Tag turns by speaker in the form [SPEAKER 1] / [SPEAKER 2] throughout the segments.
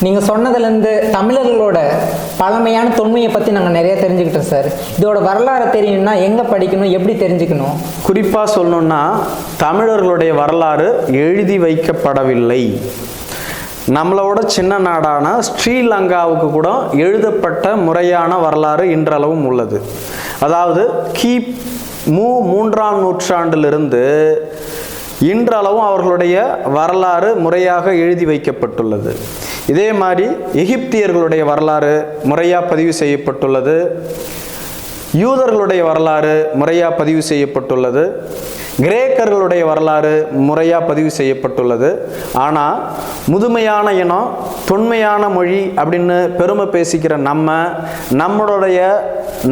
[SPEAKER 1] நீங்கள் சொன்னதுலேருந்து தமிழர்களோட பழமையான தொன்மையை பற்றி நாங்கள் நிறைய தெரிஞ்சுக்கிட்டோம் சார். இதோட வரலாறு தெரியணும்னா எங்கே படிக்கணும் எப்படி தெரிஞ்சுக்கணும்?
[SPEAKER 2] குறிப்பாக சொல்லணும்னா தமிழர்களுடைய வரலாறு எழுதி வைக்கப்படவில்லை. நம்மளோட சின்ன நாடான ஸ்ரீலங்காவுக்கு கூட எழுதப்பட்ட முறையான வரலாறு இன்றளவும் உள்ளது. அதாவது கி. மு. மூன்றாம் நூற்றாண்டிலிருந்து இன்றளவும் அவர்களுடைய வரலாறு முறையாக எழுதி வைக்கப்பட்டுள்ளது. இதே மாதிரி எகிப்தியர்களுடைய வரலாறு முறையாக பதிவு செய்யப்பட்டுள்ளது. யூதர்களுடைய வரலாறு முறையாக பதிவு செய்யப்பட்டுள்ளது. கிரேக்கர்களுடைய வரலாறு முறையாக பதிவு செய்யப்பட்டுள்ளது. ஆனால் முதுமையான இனம் தொன்மையான மொழி அப்படின்னு பெருமை பேசிக்கிற நம்ம நம்மளுடைய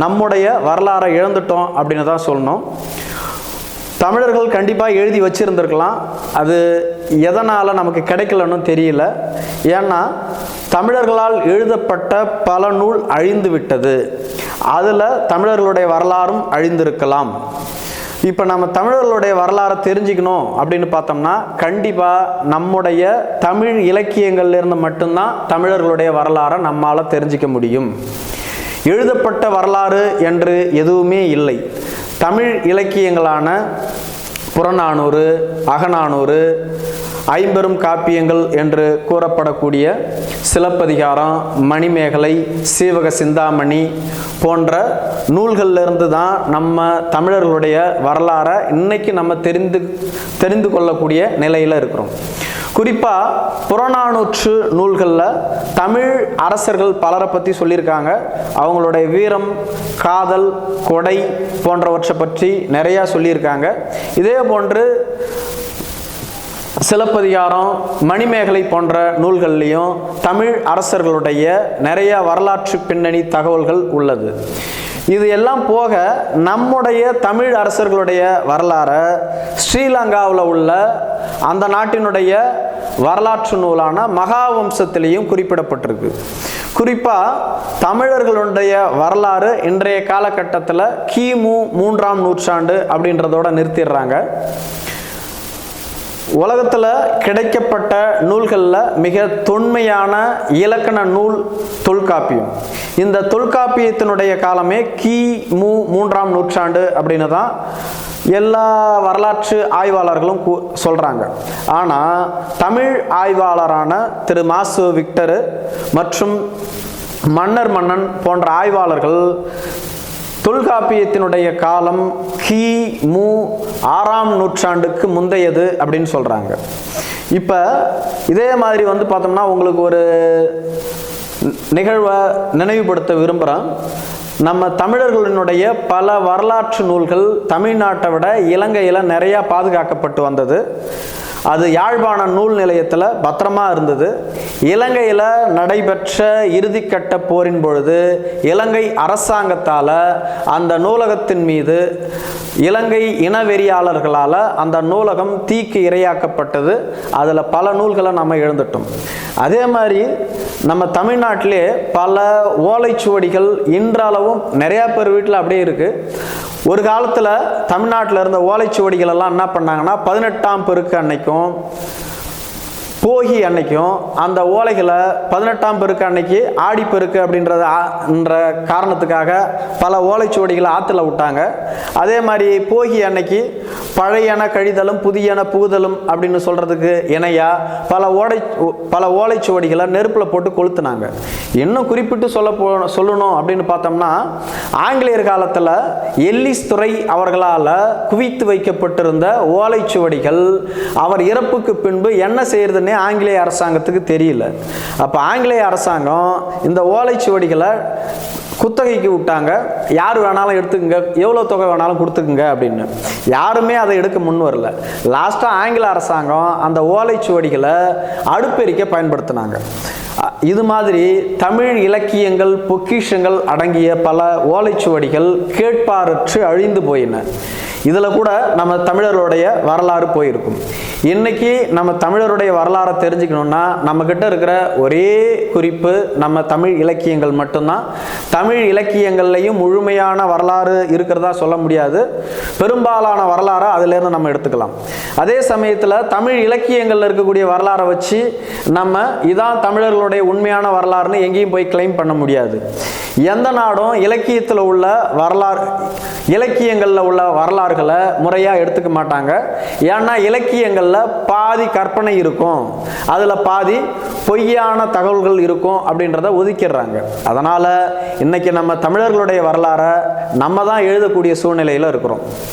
[SPEAKER 2] நம்முடைய வரலாறை இழந்துட்டோம் அப்படின்னு தான் சொல்லணும். தமிழர்கள் கண்டிப்பாக எழுதி வச்சுருந்துருக்கலாம். அது எதனால் நமக்கு கிடைக்கலன்னு தெரியல. ஏன்னா தமிழர்களால் எழுதப்பட்ட பல நூல் அழிந்து விட்டது. அதில் தமிழர்களுடைய வரலாறும் அழிந்திருக்கலாம். இப்போ நம்ம தமிழர்களுடைய வரலாறை தெரிஞ்சுக்கணும் அப்படின்னு பார்த்தோம்னா கண்டிப்பாக நம்முடைய தமிழ் இலக்கியங்கள்லேருந்து மட்டும்தான் தமிழர்களுடைய வரலாறை நம்மால் தெரிஞ்சிக்க முடியும். எழுதப்பட்ட வரலாறு என்று எதுவுமே இல்லை. தமிழ் இலக்கியங்களான புறநானூறு அகநானூறு ஐம்பெரும் காப்பியங்கள் என்று கூறப்படக்கூடிய சிலப்பதிகாரம் மணிமேகலை சீவக சிந்தாமணி போன்ற நூல்கள்லேருந்து தான் நம்ம தமிழர்களுடைய வரலாறை இன்னைக்கு நம்ம தெரிந்து தெரிந்து கொள்ளக்கூடிய நிலையில் இருக்கிறோம். குறிப்பாக புறநானூற்று நூல்களில் தமிழ் அரசர்கள் பலரை பற்றி சொல்லியிருக்காங்க. அவங்களுடைய வீரம் காதல் கொடை போன்றவற்றை பற்றி நிறையா சொல்லியிருக்காங்க. இதே போன்று சிலப்பதிகாரம் மணிமேகலை போன்ற நூல்கள்லையும் தமிழ் அரசர்களுடைய நிறைய வரலாற்று பின்னணி தகவல்கள் உள்ளது. இது எல்லாம் போக நம்முடைய தமிழ் அரசர்களுடைய வரலாறை ஸ்ரீலங்காவில் உள்ள அந்த நாட்டினுடைய வரலாற்று நூலான மகாவம்சத்திலையும் குறிப்பிடப்பட்டிருக்கு. குறிப்பாக தமிழர்களுடைய வரலாறு இன்றைய காலகட்டத்தில் கிமு மூன்றாம் நூற்றாண்டு அப்படின்றதோட நிறுத்திடுறாங்க. உலகத்தில் கிடைக்கப்பட்ட நூல்களில் மிக தொன்மையான இலக்கண நூல் தொல்காப்பியம். இந்த தொல்காப்பியத்தினுடைய காலமே கி. மு. மூன்றாம் நூற்றாண்டு அப்படின்னு தான் எல்லா வரலாற்று ஆய்வாளர்களும் கூ- ஆனால் தமிழ் ஆய்வாளரான திரு. மாசு விக்டரு மற்றும் மன்னர் மன்னன் போன்ற ஆய்வாளர்கள் தொல்காப்பியத்தினுடைய காலம் கி மு ஆறாம் நூற்றாண்டுக்கு முந்தையது அப்படின்னு சொல்கிறாங்க இப்போ இதே மாதிரி வந்து பார்த்தோம்னா உங்களுக்கு ஒரு நிகழ்வை நினைவுபடுத்த விரும்புகிறேன் நம்ம தமிழர்களினுடைய பல வரலாற்று நூல்கள் தமிழ்நாட்டை விட இலங்கையில் நிறையா பாதுகாக்கப்பட்டு வந்தது. அது யாழ்ப்பாண நூல் நிலையத்தில் பத்திரமா இருந்தது. இலங்கையில் நடைபெற்ற இறுதிக்கட்ட போரின் பொழுது இலங்கை அரசாங்கத்தால் அந்த நூலகத்தின் மீது இலங்கை இனவெறியாளர்களால் அந்த நூலகம் தீக்கு இரையாக்கப்பட்டது. அதில் பல நூல்களை நம்ம எழுந்துட்டோம். அதே மாதிரி நம்ம தமிழ்நாட்டிலே பல ஓலைச்சுவடிகள் இன்றளவும் நிறையா பேர் வீட்டில் அப்படியே இருக்குது ஒரு காலத்தில் தமிழ்நாட்டில் இருந்த ஓலைச்சுவடிகள் எல்லாம் என்ன பண்ணாங்கன்னா பதினெட்டாம் பெருக்கு அன்னைக்கும் போகி அன்னைக்கும் அந்த ஓலைகளை பதினெட்டாம் பெருக்கு அன்னைக்கு ஆடிப்பெருக்கு அப்படின்றத என்ற காரணத்துக்காக பல ஓலைச்சுவடிகளை ஆற்றுல விட்டாங்க. அதே மாதிரி போகி அன்னைக்கு பழையன கழிதலும் புதியன புகுதலும் அப்படின்னு சொல்கிறதுக்கு இணையாக பல ஓடை பல ஓலைச்சுவடிகளை நெருப்பில் போட்டு கொளுத்துனாங்க. இன்னும் குறிப்பிட்டு சொல்ல போ சொல்லணும் அப்படின்னு பார்த்தோம்னா ஆங்கிலேயர் காலத்தில் எல்லிஸ் துறை அவர்களால் குவித்து வைக்கப்பட்டிருந்த ஓலைச்சுவடிகள் அவர் இறப்புக்கு பின்பு என்ன செய்கிறதுன்னு ஆங்கிலேய அரசாங்கத்துக்கு தெரியல. அப்போ ஆங்கிலேய அரசாங்கம் இந்த ஓலைச்சுவடிகளை குத்தகைக்கு விட்டாங்க. யார் வேணாலும் எடுத்துக்கங்க. எவ்வளோ தொகை வேணாலும் கொடுத்துக்குங்க அப்படின்னு. யாருமே அதை எடுக்க முன் வரல. லாஸ்ட்டாக ஆங்கில அரசாங்கம் அந்த ஓலைச்சுவடிகளை அடுப்பெரிக்க பயன்படுத்தினாங்க. இது மாதிரி தமிழ் இலக்கியங்கள் பொக்கிஷங்கள் அடங்கிய பல ஓலைச்சுவடிகள் கேட்பாரற்று அழிந்து போயின. இதில் கூட நம்ம தமிழர்களுடைய வரலாறு போயிருக்கும். இன்னைக்கு நம்ம தமிழருடைய வரலாறை தெரிஞ்சுக்கணும்னா நம்மக்கிட்ட இருக்கிற ஒரே குறிப்பு நம்ம தமிழ் இலக்கியங்கள் மட்டும்தான். தமிழ் இலக்கியங்கள்லையும் முழுமையான வரலாறு இருக்கிறதா சொல்ல முடியாது. பெரும்பாலான வரலாறை அதிலேருந்து நம்ம எடுத்துக்கலாம். அதே சமயத்தில் தமிழ் இலக்கியங்களில் இருக்கக்கூடிய வரலாறை வச்சு நம்ம இதான் நாடுகளுடைய உண்மையான வரலாறுன்னு எங்கேயும் போய் கிளைம் பண்ண முடியாது. எந்த நாடும் இலக்கியத்தில் உள்ள வரலாறு இலக்கியங்களில் உள்ள வரலாறுகளை முறையாக எடுத்துக்க மாட்டாங்க. ஏன்னா இலக்கியங்களில் பாதி கற்பனை இருக்கும். அதில் பாதி பொய்யான தகவல்கள் இருக்கும் அப்படின்றத ஒதுக்கிடுறாங்க. அதனால் இன்றைக்கி நம்ம தமிழர்களுடைய வரலாறை நம்ம தான் எழுதக்கூடிய சூழ்நிலையில் இருக்கிறோம்.